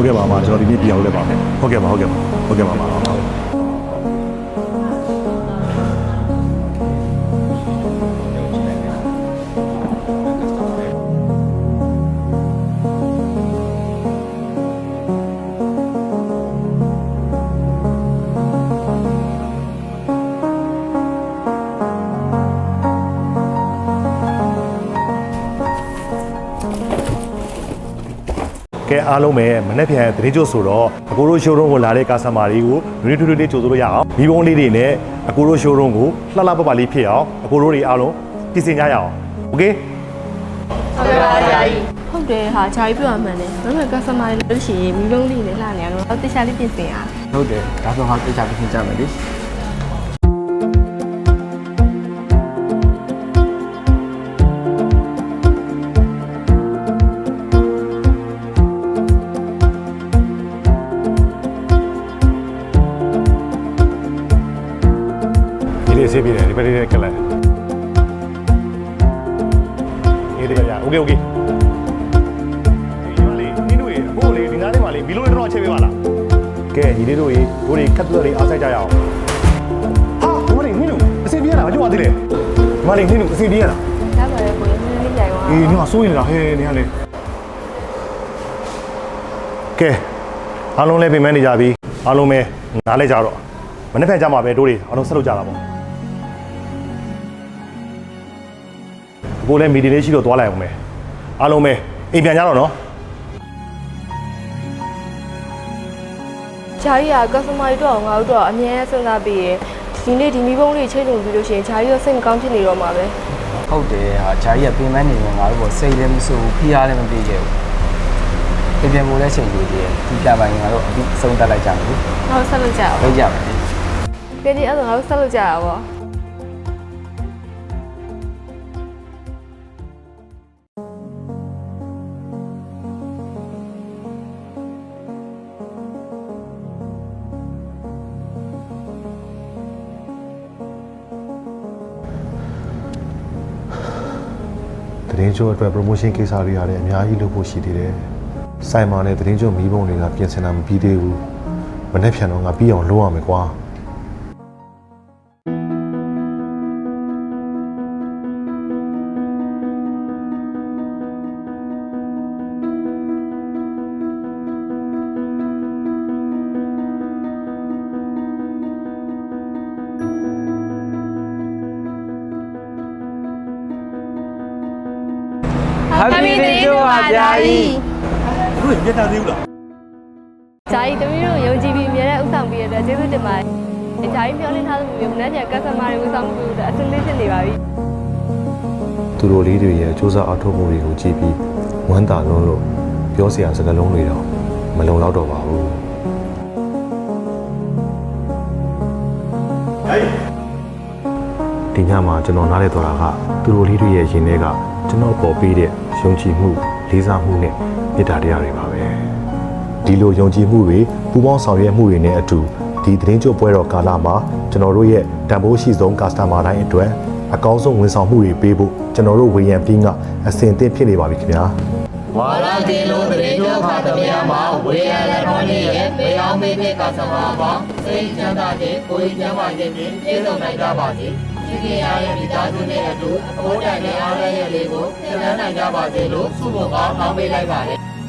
ဟုတ်ကဲ့ပါအမကျွန်တော်ဒီနေ့ပြန်လို့လည်းပါမယ်ဟုတ်ကဲ့ပါဟုတ်ကဲ့ပါဟုတ်ကဲ့ပါအ ကဲအားလုံးပဲမနေ့ပြန်သတင်းကြိုဆိုတော့အကိုတို့ showroom ကိုလာတဲ့ customer တွေကိုလူတွေထူးထူးလေးကြိုဆိုလို့ရအောင်မိဘုံလေးတွေနဲ့အကိုတို့ showroom ကိုလှလှပပလေးဖြစ်အောင်အကိုတို့တွေအားလုံးပြင်ဆင်ကြရအောင်โอเค ဟုတ်တယ်ဟာဂျာကြီးပြောရမှန်တယ်ဒါပေမဲ့ customer တွေလို့ရှိရင်မိလုံးလေးနဲ့လှနေရတော့တော့တခြားလေးပြင်ဆင်ရ ဟုတ်တယ်ဒါဆိုဟာတိကျပြင်ကြမယ်လေ ဆေးပြတယ်ဒီဘက်လေးကလိုက်အေးဒီကရโอเคโอเคဒီလေးဒီတို့ရေအခုလေဒီနားလေးမှာလေမီလိုလေးတော့ချက်ပေးပါလားကဲဒီလေးတို့ရေတို့တွေခက်သွက်လေးအားဆိုင်ကြရအောင်ဟာဒီမလေးနင်းတို့အစီပြေးရတာမကြွားသေးလေဒီမလေးနင်းတို့အစီပြေးရတာ ဒါပါလေကိုယ်လေးလေးကြိုင်သွား အေးညစိုးရင်လားဟဲ့နေရလေကဲအားလုံးလည်းပြင်မဲနေကြပြီအားလုံးပဲနားလဲကြတော့မနေ့ဖက်ကြမှာပဲတို့တွေအားလုံးဆက်လုပ်ကြတာပေါ့ ကိုလည်းမီဒီလေးရှိတော့သွားလိုက်အောင်မယ်အားလုံးပဲအိမ်ပြန်ကြတော့နော်ဂျာကြီးက customer တွေတော့ငါတို့တော့အမြဲစဉ်းစားပြီးရင်ဒီနေ့ဒီမိဘုံလေးချိန်ထုတ်ပြီးလို့ရှိရင်ဂျာကြီးတော့စိတ်မကောင်းဖြစ်နေတော့မှာပဲဟုတ်တယ်ဟာဂျာကြီးကပြင်မနေရင်ငါတို့ကစိတ်လည်းမဆိုးဘူးဖိအားလည်းမပေးခဲ့ဘူးပြင်ပြင်ဖို့လည်းချိန်ယူသေးတယ်ဒီပြပိုင်းငါတို့အပြီးဆုံးတက်လိုက်ကြမယ်လေငါတို့ဆက်လုပ်ကြအောင်လုပ်ကြမယ်လေကဲဒီအဲ့ဒါငါတို့ဆက်လုပ်ကြရပါ သတင်းချိုးအတွက် promotion ကိစ္စတွေရတယ်အများကြီးလုပ်ဖို့ရှိသေးတယ်စိုင်မာနဲ့သတင်းချိုးမီးပုံတွေကပြင်ဆင်တာမပြီးသေးဘူးမနေ့ဖြန်တော့ငါပြီးအောင်လုပ်ရမယ်ကွာ Happy Day ကျိုးပါဂျာကြီးတို့ညက်တာသေးဘူးလားဂျာကြီးတမီးတို့ယုံကြည်ပြီးအမြဲတမ်းဥဆောင်ပြီးရတဲ့ကျေးဇူးတင်ပါတယ်ဂျာကြီးပြောနေထားသလိုမျိုးမနေ့က customer တွေဥဆောင်မှုတွေအဆင်သင့်ဖြစ်နေပါပြီသူတို့လေးတွေရဲ့စူးစမ်းအထောက်အမှုတွေကိုကြည့်ပြီးဝမ်းသာလုံးလို့ပြောစရာစကားလုံးတွေတော့မလုံလောက်တော့ပါဘူးဒီညမှာကျွန်တော်နားလည်သွားတာကသူတို့လေးတွေရဲ့ရင်ထဲကကျွန်တော်ပေါ်ပေးတဲ့ ယုံကြည်မှုလေးစားမှုနဲ့မေတ္တာတရားတွေပါပဲဒီလိုယုံကြည်မှုတွေပူးပေါင်းဆောင်ရွက်မှုတွေနဲ့အတူဒီသတင်းကြိုပွဲတော်ကာလမှာကျွန်တော်တို့ရဲ့တန်ဖိုးရှိဆုံး customer တိုင်းအတွက်အကောင်းဆုံးဝန်ဆောင်မှုတွေပေးဖို့ကျွန်တော်တို့ဝေယံပြီးကအဆင်သင့်ဖြစ်နေပါပြီခင်ဗျာဝါရကင်းလုံးတရေကျော်ခါတမယမှာဝေယလက်တော်လေးရဲ့ဘေးအောင်မေးတဲ့ကသမားပေါင်းစိတ်ချမ်းသာခြင်းကိုယ်ကျမ်းမာခြင်းဖြင့်ပြည့်စုံနိုင်ကြပါစေ။ ဒီကေရရဲ့မိသားစုနဲ့အတူအဖို့တိုင်တဲ့အားရရဲ့လေးကိုသင်္ကန်းနိုင်ကြပါစေလို့ဆုမွန်ကောင်းတောင်းပေးလိုက်ပါတယ်။